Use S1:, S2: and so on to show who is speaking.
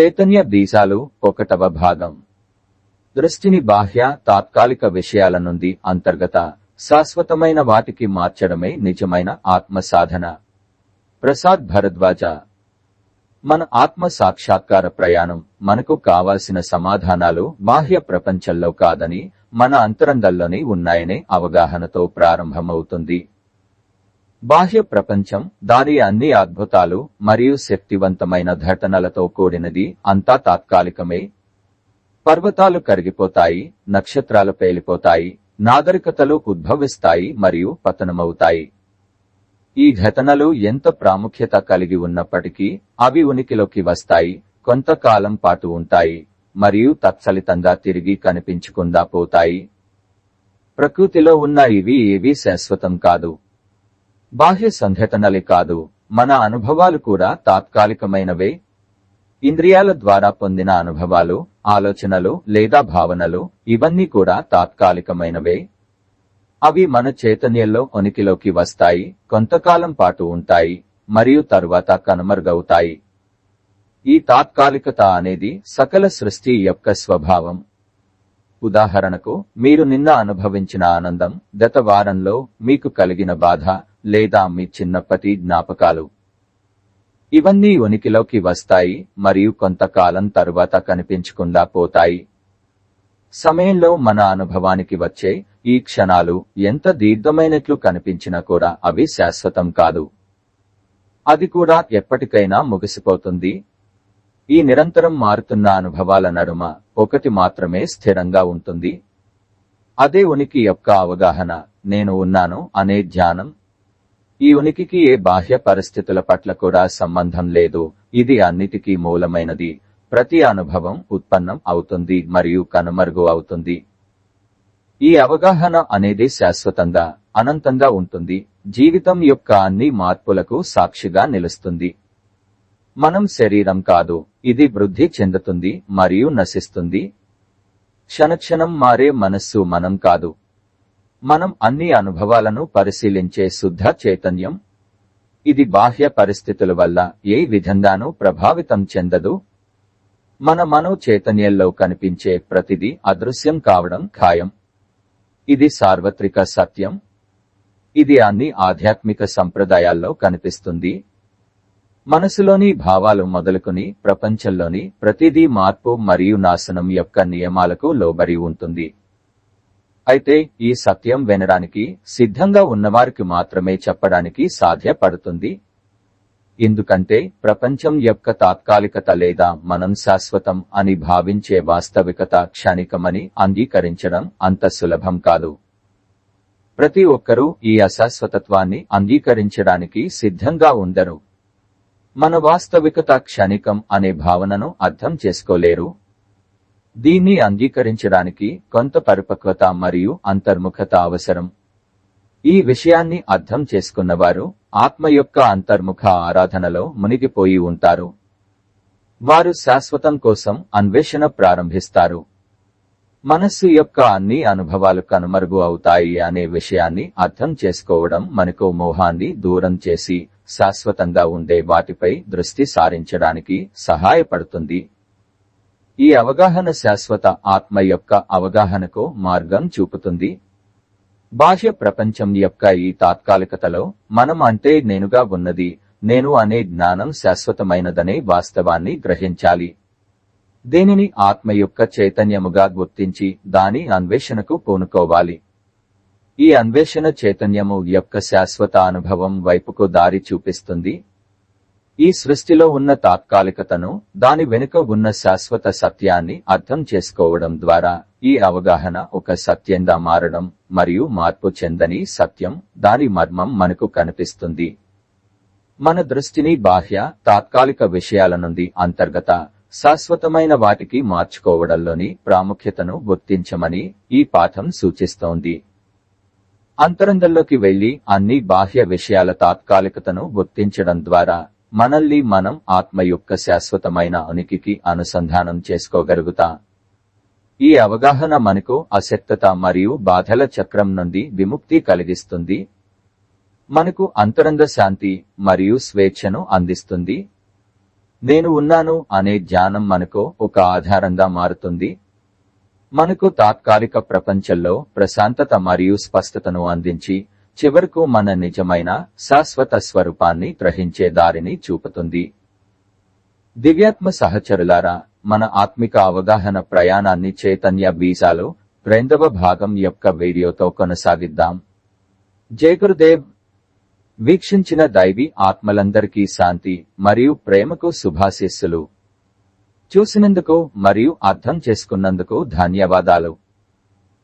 S1: చైతన్య బీజాలు ఒకటవ భాగం. దృష్టిని బాహ్య తాత్కాలిక విషయాల నుండి అంతర్గత శాశ్వతమైన వాటికి మార్చడమే నిజమైన ఆత్మ సాధన ప్రసాద్ భరద్వాజ. మన ఆత్మ సాక్షాత్కార ప్రయాణం మనకు కావాల్సిన సమాధానాలు బాహ్య ప్రపంచంలో కాదని మన అంతరంగంలోనే ఉన్నాయనే అవగాహనతో ప్రారంభమవుతుంది. బాహ్య ప్రపంచం దాని అన్ని అద్భుతాలు మరియు శక్తివంతమైన ఘటనలతో కూడినది అంతా తాత్కాలికమే. పర్వతాలు కరిగిపోతాయి నక్షత్రాలు పేలిపోతాయి నాగరికతలు ఉద్భవిస్తాయి మరియు పతనమవుతాయి. ఈ ఘటనలు ఎంత ప్రాముఖ్యత కలిగి ఉన్నప్పటికీ అవి ఉనికిలోకి వస్తాయి కొంతకాలం పాటు ఉంటాయి మరియు తత్సలితంగా తిరిగి కనిపించకుండా పోతాయి. ప్రకృతిలో ఉన్న ఇవి ఏవీ శాశ్వతం కాదు. బాహ్య సంఘటనలే కాదు మన అనుభవాలు కూడా తాత్కాలికమైనవే. ఇంద్రియాల ద్వారా పొందిన అనుభవాలు ఆలోచనలు లేదా భావనలు ఇవన్నీ కూడా తాత్కాలికమైనవే. అవి మన చైతన్యంలో ఉనికిలోకి వస్తాయి కొంతకాలం పాటు ఉంటాయి మరియు తరువాత కనుమరుగవుతాయి. ఈ తాత్కాలికత అనేది సకల సృష్టి యొక్క స్వభావం. ఉదాహరణకు మీరు నిన్న అనుభవించిన ఆనందం గత వారంలో మీకు కలిగిన బాధ లేదా మీ చిన్నప్పటి జ్ఞాపకాలు. ఇవన్నీ ఉనికిలోకి వస్తాయి మరియు కొంతకాలం తరువాత కనిపించకుండా పోతాయి. సమయంలో మన అనుభవానికి వచ్చే ఈ క్షణాలు ఎంత దీర్ఘమైనట్లు కనిపించినా కూడా అవి శాశ్వతం కాదు. అది కూడా ఎప్పటికైనా ముగిసిపోతుంది. ఈ నిరంతరం మారుతున్న అనుభవాల నడుమ ఒకటి మాత్రమే స్థిరంగా ఉంటుంది. అదే ఉనికి యొక్క అవగాహన నేను ఉన్నాను అనే ధ్యానం ఈ ఉనికికి ఏ బాహ్య పరిస్థితుల పట్ల కూడా సంబంధం లేదు. ఇది అన్నిటికీ మూలమైనది. ప్రతి అనుభవం ఉత్పన్నం అవుతుంది మరియు కనుమరుగు అవుతుంది. ఈ అవగాహన అనేది శాశ్వతంగా అనంతంగా ఉంటుంది. జీవితం యొక్క అన్ని మార్పులకు సాక్షిగా నిలుస్తుంది. మనం శరీరం కాదు ఇది వృద్ధి చెందుతుంది మరియు నశిస్తుంది. క్షణక్షణం మారే మనస్సు మనం కాదు. మనం అన్ని అనుభవాలను పరిశీలించే శుద్ధ చైతన్యం. ఇది బాహ్య పరిస్థితుల వల్ల ఏ విధంగానూ ప్రభావితం చెందదు. మన మనో చైతన్యంలో కనిపించే ప్రతిదీ అదృశ్యం కావడం ఖాయం. ఇది సార్వత్రిక సత్యం. ఇది అన్ని ఆధ్యాత్మిక సంప్రదాయాల్లో కనిపిస్తుంది. మనసులోని భావాలు మొదలుకొని ప్రపంచంలోని ప్రతిదీ మార్పు మరియు నాశనం యొక్క నియమాలకు లోబడి ఉంటుంది. అయితే ఈ సత్యం వినడానికి సిద్ధంగా ఉన్నవారికి మాత్రమే చెప్పడానికి సాధ్యపడుతుంది. ఎందుకంటే ప్రపంచం యొక్క తాత్కాలికత లేదా మనం శాశ్వతం అని భావించే వాస్తవికత క్షణికమని అంగీకరించడం అంత సులభం కాదు. ప్రతి ఒక్కరూ ఈ అశాశ్వతత్వాన్ని అంగీకరించడానికి సిద్ధంగా ఉండరు. మన వాస్తవికత క్షణికం అనే భావనను అర్థం చేసుకోలేరు. దీన్ని అంగీకరించడానికి కొంత పరిపక్వత మరియు అంతర్ముఖత అవసరం. ఈ విషయాన్ని అర్థం చేసుకున్నవారు ఆత్మ యొక్క అంతర్ముఖ ఆరాధనలో మునిగిపోయి ఉంటారు. వారు శాశ్వతం కోసం అన్వేషణ ప్రారంభిస్తారు. మనస్సు యొక్క అన్ని అనుభవాలు కనుమరుగు అవుతాయి అనే విషయాన్ని అర్థం చేసుకోవడం మనకు మోహాన్ని దూరం చేసి శాశ్వతంగా ఉండే వాటిపై దృష్టి సారించడానికి సహాయపడుతుంది. ఈ అవగాహన శాశ్వత ఆత్మ యొక్క అవగాహనకు మార్గం చూపుతుంది. బాహ్య ప్రపంచం యొక్క ఈ తాత్కాలికతలో మనం అంటే నేనుగా ఉన్నది నేను అనే జ్ఞానం శాశ్వతమైనదనే వాస్తవాన్ని గ్రహించాలి. దేనిని ఆత్మ యొక్క చైతన్యముగా గుర్తించి దాని అన్వేషణకు పూనుకోవాలి. ఈ అన్వేషణ చైతన్యము యొక్క శాశ్వత అనుభవం వైపుకు దారి చూపిస్తుంది. ఈ సృష్టిలో ఉన్న తాత్కాలికతను దాని వెనుక ఉన్న శాశ్వత సత్యాన్ని అర్థం చేసుకోవడం ద్వారా ఈ అవగాహన ఒక సత్యంగా మారడం మరియు మార్పు చెందని సత్యం దాని మర్మం మనకు కనిపిస్తుంది. మన దృష్టిని బాహ్య తాత్కాలిక విషయాల నుండి అంతర్గత శాశ్వతమైన వాటికి మార్చుకోవడంలోని ప్రాముఖ్యతను గుర్తించమని ఈ పాఠం సూచిస్తోంది. అంతరంగంలోకి వెళ్ళి అన్ని బాహ్య విషయాల తాత్కాలికతను గుర్తించడం ద్వారా మనల్ని మనం ఆత్మ యొక్క శాశ్వతమైన ఉనికికి అనుసంధానం చేసుకోగలుగుతా. ఈ అవగాహన మనకు అశక్తత మరియు బాధల చక్రం నుండి విముక్తి కలిగిస్తుంది. మనకు అంతరంగ శాంతి మరియు స్వేచ్ఛను అందిస్తుంది. నేను ఉన్నాను అనే జ్ఞానం మనకు ఒక ఆధారంగా మారుతుంది. మనకు తాత్కాలిక ప్రపంచంలో ప్రశాంతత మరియు స్పష్టతను అందించి చివరకు మన నిజమైన శాశ్వత స్వరూపాన్ని గ్రహించే దారిని చూపుతుంది. దివ్యాత్మ సహచరులారా మన ఆత్మిక అవగాహన ప్రయాణాన్ని చైతన్య వీసాలో రెండవ భాగం యొక్క వీడియోతో కొనసాగిద్దాం. జయగురుదేవ్ వీక్షించిన దైవీ ఆత్మలందరికీ శాంతి మరియు ప్రేమకు శుభాశీస్సులు. చూసినందుకు మరియు అర్థం చేసుకున్నందుకు ధన్యవాదాలు.